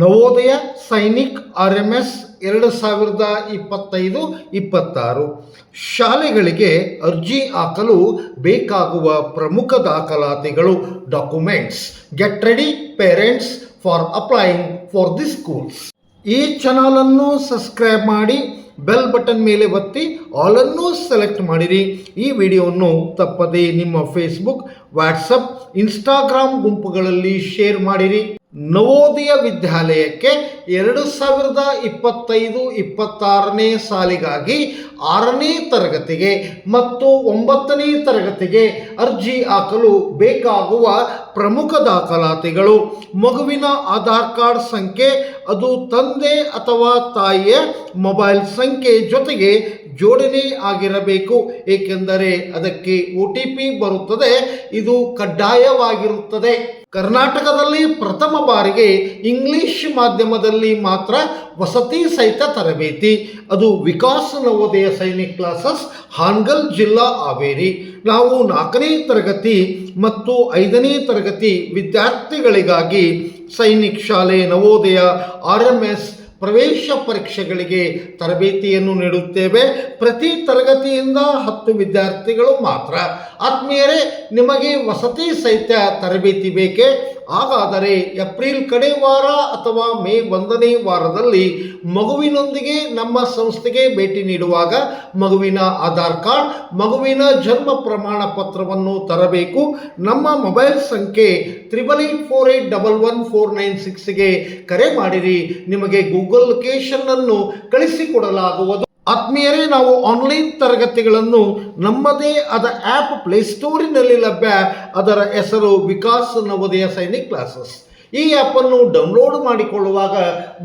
Navodaya Sainik R M S ಎರಡು ಸಾವಿರದ ಇಪ್ಪತ್ತೈದು ಇಪ್ಪತ್ತಾರು. ಶಾಲೆಗಳಿಗೆ ಅರ್ಜಿ ಹಾಕಲು ಬೇಕಾಗುವ ಪ್ರಮುಖ ದಾಖಲಾತಿಗಳು documents get ready parents for applying for the schools ಈ ಚಾನಲನ್ನು ಸಬ್ಸ್ಕ್ರೈಬ್ ಮಾಡಿ ಬೆಲ್ ಬಟನ್ ಮೇಲೆ ಒತ್ತಿ ಆಲನ್ನು ಸೆಲೆಕ್ಟ್ ಮಾಡಿರಿ. ಈ ವಿಡಿಯೋವನ್ನು ತಪ್ಪದೇ ನಿಮ್ಮ ಫೇಸ್ಬುಕ್ ವಾಟ್ಸಪ್ ಇನ್ಸ್ಟಾಗ್ರಾಮ್ ಗುಂಪುಗಳಲ್ಲಿ ಶೇರ್ ಮಾಡಿರಿ. ನವೋದಯ ವಿದ್ಯಾಲಯಕ್ಕೆ ಎರಡು ಸಾವಿರದ ಇಪ್ಪತ್ತೈದು ಇಪ್ಪತ್ತಾರನೇ ಸಾಲಿಗಾಗಿ ಆರನೇ ತರಗತಿಗೆ ಮತ್ತು ಒಂಬತ್ತನೇ ತರಗತಿಗೆ ಅರ್ಜಿ ಹಾಕಲು ಬೇಕಾಗುವ ಪ್ರಮುಖ ದಾಖಲಾತಿಗಳು. ಮಗುವಿನ ಆಧಾರ್ ಕಾರ್ಡ್ ಸಂಖ್ಯೆ, ಅದು ತಂದೆ ಅಥವಾ ತಾಯಿಯ ಮೊಬೈಲ್ ಸಂಖ್ಯೆ ಜೊತೆಗೆ ಜೋಡಣೆ ಆಗಿರಬೇಕು. ಏಕೆಂದರೆ ಅದಕ್ಕೆ ಒ ಟಿ ಪಿ ಬರುತ್ತದೆ. ಇದು ಕಡ್ಡಾಯವಾಗಿರುತ್ತದೆ. ಕರ್ನಾಟಕದಲ್ಲಿ ಪ್ರಥಮ ಬಾರಿಗೆ ಇಂಗ್ಲಿಷ್ ಮಾಧ್ಯಮದಲ್ಲಿ ಮಾತ್ರ ವಸತಿ ಸಹಿತ ತರಬೇತಿ. ಅದು ವಿಕಾಸ್ ನವೋದಯ ಸೈನಿಕ್ ಕ್ಲಾಸಸ್, ಹಾನ್ಗಲ್ ಜಿಲ್ಲಾ ಹಾವೇರಿ. ನಾವು ನಾಲ್ಕನೇ ತರಗತಿ ಮತ್ತು ಐದನೇ ತರಗತಿ ವಿದ್ಯಾರ್ಥಿಗಳಿಗಾಗಿ ಸೈನಿಕ್ ಶಾಲೆ ನವೋದಯ, ಆರ್ ಎಂ ಎಸ್ ಪ್ರವೇಶ ಪರೀಕ್ಷೆಗಳಿಗೆ ತರಬೇತಿಯನ್ನು ನೀಡುತ್ತೇವೆ. ಪ್ರತಿ ತರಗತಿಯಿಂದ ಹತ್ತು ವಿದ್ಯಾರ್ಥಿಗಳು ಮಾತ್ರ. ಆತ್ಮೀಯರೇ, ನಿಮಗೆ ವಸತಿ ಸಹಿತ ತರಬೇತಿ ಬೇಕೇ? ಹಾಗಾದರೆ ಏಪ್ರಿಲ್ ಕಡೆ ವಾರ ಅಥವಾ ಮೇ ಒಂದನೇ ವಾರದಲ್ಲಿ ಮಗುವಿನೊಂದಿಗೆ ನಮ್ಮ ಸಂಸ್ಥೆಗೆ ಭೇಟಿ ನೀಡುವಾಗ ಮಗುವಿನ ಆಧಾರ್ ಕಾರ್ಡ್, ಮಗುವಿನ ಜನ್ಮ ಪ್ರಮಾಣ ಪತ್ರವನ್ನು ತರಬೇಕು. ನಮ್ಮ ಮೊಬೈಲ್ ಸಂಖ್ಯೆ triple eight four eight double one four nine ಸಿಕ್ಸ್ಗೆ ಕರೆ ಮಾಡಿರಿ. ನಿಮಗೆ ಗೂಗಲ್ ಲೊಕೇಶನ್ ಅನ್ನು ಕಳಿಸಿಕೊಡಲಾಗುವುದು. ಆತ್ಮೀಯರೇ, ನಾವು ಆನ್ಲೈನ್ ತರಗತಿಗಳನ್ನು ನಮ್ಮದೇ ಆದ ಆ್ಯಪ್ ಪ್ಲೇಸ್ಟೋರಿನಲ್ಲಿ ಲಭ್ಯ. ಅದರ ಹೆಸರು ವಿಕಾಸ್ ನವೋದಯ ಸೈನಿಕ್ ಕ್ಲಾಸಸ್. ಈ ಆ್ಯಪನ್ನು ಡೌನ್ಲೋಡ್ ಮಾಡಿಕೊಳ್ಳುವಾಗ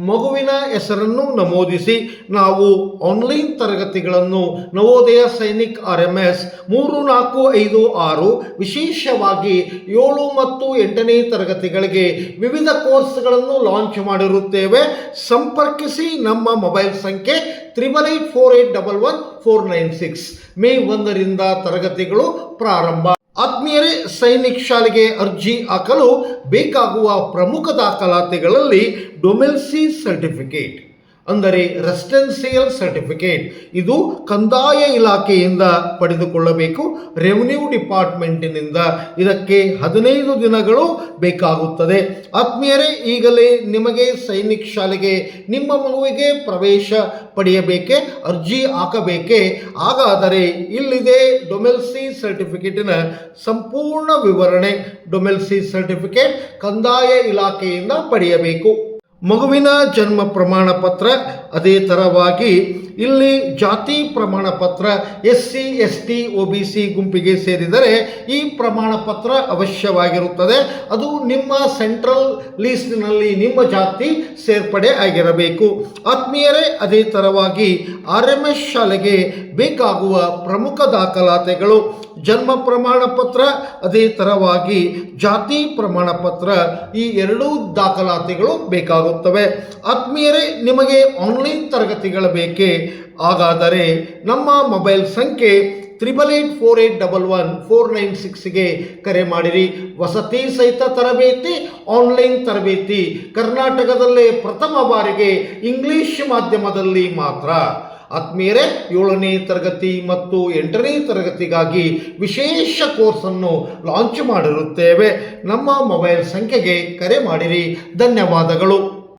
ಮಗುವಿನ ಹೆಸರನ್ನು ನಮೂದಿಸಿ, ನಾವು ಆನ್ಲೈನ್ ತರಗತಿಗಳನ್ನು Navodaya Sainik R M S ಮೂರು ನಾಲ್ಕು ಐದು ಆರು ವಿಶೇಷವಾಗಿ ಏಳು ಮತ್ತು ಎಂಟನೇ ತರಗತಿಗಳಿಗೆ ವಿವಿಧ ಕೋರ್ಸ್ಗಳನ್ನು ಲಾಂಚ್ ಮಾಡಿರುತ್ತೇವೆ. ಸಂಪರ್ಕಿಸಿ ನಮ್ಮ ಮೊಬೈಲ್ ಸಂಖ್ಯೆ triple eight four eight double one four nine six. May ಒಂದರಿಂದ ತರಗತಿಗಳು ಪ್ರಾರಂಭ. ಆತ್ಮೀಯರೇ, ಸೈನಿಕ್ ಶಾಲೆಗೆ ಅರ್ಜಿ ಹಾಕಲು ಬೇಕಾಗುವ ಪ್ರಮುಖ ದಾಖಲಾತಿಗಳಲ್ಲಿ ಡೊಮೆಲ್ಸಿ ಸರ್ಟಿಫಿಕೇಟ್. ಅಂದರೆ ರೆಸಿಡೆನ್ಸಿಯಲ್ ಸರ್ಟಿಫಿಕೇಟ್ ಇದು ಕಂದಾಯ ಇಲಾಖೆಯಿಂದ ಪಡೆದುಕೊಳ್ಳಬೇಕು ರೆವಿನ್ಯೂ ಡಿಪಾರ್ಟ್ಮೆಂಟಿನಿಂದ ಇದಕ್ಕೆ ಹದಿನೈದು ದಿನಗಳು ಬೇಕಾಗುತ್ತದೆ. ಆತ್ಮೀಯರೇ, ಈಗಲೇ ನಿಮಗೆ ಸೈನಿಕ್ ಶಾಲೆಗೆ, ನಿಮ್ಮ ಮಗುವಿಗೆ ಪ್ರವೇಶ ಪಡೆಯಬೇಕೆ, ಅರ್ಜಿ ಹಾಕಬೇಕೆ? ಹಾಗಾದರೆ ಇಲ್ಲಿದೆ ಡೊಮೆಲ್ಸಿ ಸರ್ಟಿಫಿಕೇಟಿನ ಸಂಪೂರ್ಣ ವಿವರಣೆ. ಡೊಮೆಲ್ಸಿ ಸರ್ಟಿಫಿಕೇಟ್ ಕಂದಾಯ ಇಲಾಖೆಯಿಂದ ಪಡೆಯಬೇಕು. ಮಗುವಿನ ಜನ್ಮ ಪ್ರಮಾಣ ಪತ್ರ, ಅದೇ ಥರವಾಗಿ ಇಲ್ಲಿ ಜಾತಿ ಪ್ರಮಾಣ ಪತ್ರ S C S T O B C ಗುಂಪಿಗೆ ಸೇರಿದರೆ ಈ ಪ್ರಮಾಣ ಪತ್ರ ಅವಶ್ಯವಾಗಿರುತ್ತದೆ. ಅದು ನಿಮ್ಮ ಸೆಂಟ್ರಲ್ ಲೀಸ್ಟ್ನಲ್ಲಿ ನಿಮ್ಮ ಜಾತಿ ಸೇರ್ಪಡೆ ಆಗಿರಬೇಕು. ಆತ್ಮೀಯರೇ, ಅದೇ ಥರವಾಗಿ ಆರ್ ಎಂ ಎಸ್ ಶಾಲೆಗೆ ಬೇಕಾಗುವ ಪ್ರಮುಖ ದಾಖಲಾತಿಗಳು, ಜನ್ಮ ಪ್ರಮಾಣ ಪತ್ರ, ಅದೇ ಥರವಾಗಿ ಜಾತಿ ಪ್ರಮಾಣ ಪತ್ರ, ಈ ಎರಡೂ ದಾಖಲಾತಿಗಳು ಬೇಕಾಗುತ್ತವೆ. ಆತ್ಮೀಯರೇ, ನಿಮಗೆ ಆನ್ಲೈನ್ ತರಗತಿಗಳು ಬೇಕೇ? ಹಾಗಾದರೆ ನಮ್ಮ ಮೊಬೈಲ್ ಸಂಖ್ಯೆ triple eight four eight double one four nine ಸಿಕ್ಸ್ಗೆ ಕರೆ ಮಾಡಿರಿ. ವಸತಿ ಸಹಿತ ತರಬೇತಿ ಆನ್ಲೈನ್ ತರಬೇತಿ. ಕರ್ನಾಟಕದಲ್ಲೇ ಪ್ರಥಮ ಬಾರಿಗೆ ಇಂಗ್ಲಿಷ್ ಮಾಧ್ಯಮದಲ್ಲಿ ಮಾತ್ರ. ಆತ್ಮೀಯರೇ, ಏಳನೇ ತರಗತಿ ಮತ್ತು ಎಂಟನೇ ತರಗತಿಗಾಗಿ ವಿಶೇಷ ಕೋರ್ಸನ್ನು ಲಾಂಚ್ ಮಾಡಿರುತ್ತೇವೆ. ನಮ್ಮ ಮೊಬೈಲ್ ಸಂಖ್ಯೆಗೆ ಕರೆ ಮಾಡಿರಿ. ಧನ್ಯವಾದಗಳು.